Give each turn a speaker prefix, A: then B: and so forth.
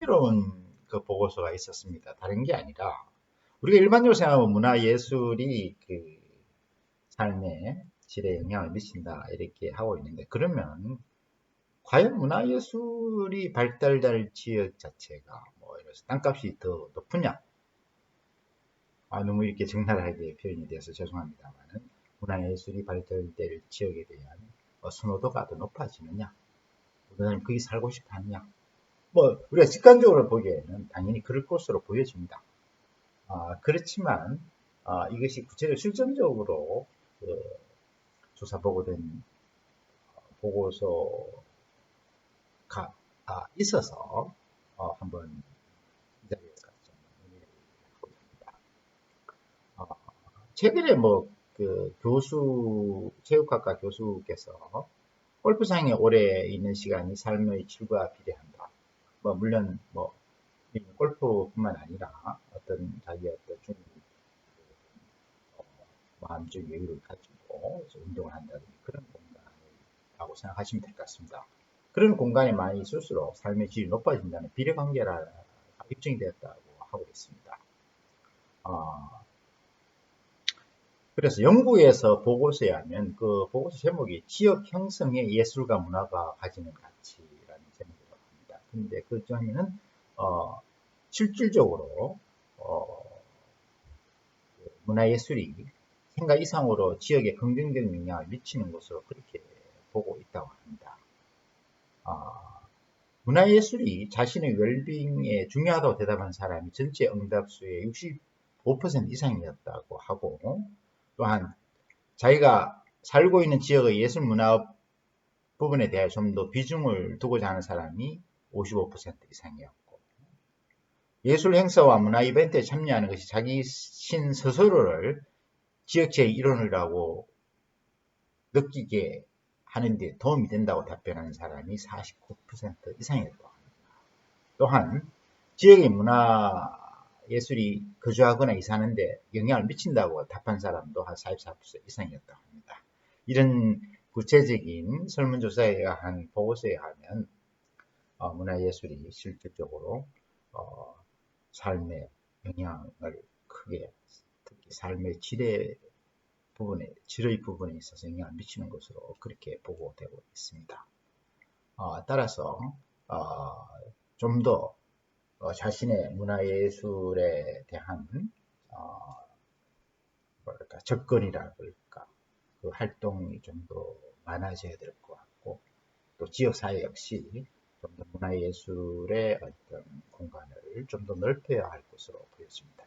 A: 흥미로운 그 보고서가 있었습니다. 다른 게 아니라 우리가 일반적으로 생각하면 문화 예술이 그 삶의 질에 영향을 미친다 이렇게 하고 있는데 그러면 과연 문화 예술이 발달될 지역 자체가 뭐 이래서 땅값이 더 높으냐? 아, 너무 이렇게 적나라하게 표현이 돼서 죄송합니다만은 문화 예술이 발달될 지역에 대한 어, 선호도가 더 높아지느냐? 우리는 거기 살고 싶어 하느냐? 뭐 우리가 직관적으로 보기에는 당연히 그럴 것으로 보여집니다. 아, 그렇지만 아, 이것이 구체적 실전적으로 그 조사 보고된 보고서가 아, 있어서 어, 한번 이 자리에서 좀 논의를 하고 있습니다. 어, 최근에 뭐 그 교수 체육학과 교수께서 골프장에 오래 있는 시간이 삶의 질과 비례한다. 뭐 물론 뭐 골프뿐만 아니라 어떤 자기의 어떤 중 어, 마음적 여유를 가지고 운동을 한다든지 그런 공간이라고 생각하시면 될 것 같습니다. 그런 공간이 많이 있을수록 삶의 질이 높아진다는 비례관계라 입증이 되었다고 하고 있습니다. 어, 그래서 영국에서 보고서에 하면 그 보고서 제목이 지역 형성의 예술과 문화가 가지는 가치 근데 그 점에는 어, 실질적으로 어, 문화예술이 생각 이상으로 지역에 긍정적 영향을 미치는 것으로 그렇게 보고 있다고 합니다. 어, 문화예술이 자신의 웰빙에 중요하다고 대답한 사람이 전체 응답수의 65% 이상이었다고 하고 또한 자기가 살고 있는 지역의 예술 문화 부분에 대해 좀 더 비중을 두고자 하는 사람이 55% 이상이었고 예술 행사와 문화 이벤트에 참여하는 것이 자기 신 스스로를 지역체의 일원이라고 느끼게 하는데 도움이 된다고 답변하는 사람이 49% 이상이었다고 합니다. 또한 지역의 문화 예술이 거주하거나 이사하는데 영향을 미친다고 답한 사람도 한 44% 이상이었다고 합니다. 이런 구체적인 설문조사에 한 보고서에 하면 어, 문화예술이 실질적으로 어, 삶의 영향을 크게 특히 삶의 질의 부분에 질의 부분에 있어서 영향을 미치는 것으로 그렇게 보고되고 있습니다. 어, 따라서 어, 좀더 어, 자신의 문화예술에 대한 어, 뭐랄까 접근이라 그럴까 그 활동이 좀 더 많아져야 될 것 같고 또 지역사회 역시 좀 더 문화예술의 어떤 공간을 좀 더 넓혀야 할 것으로 보여집니다.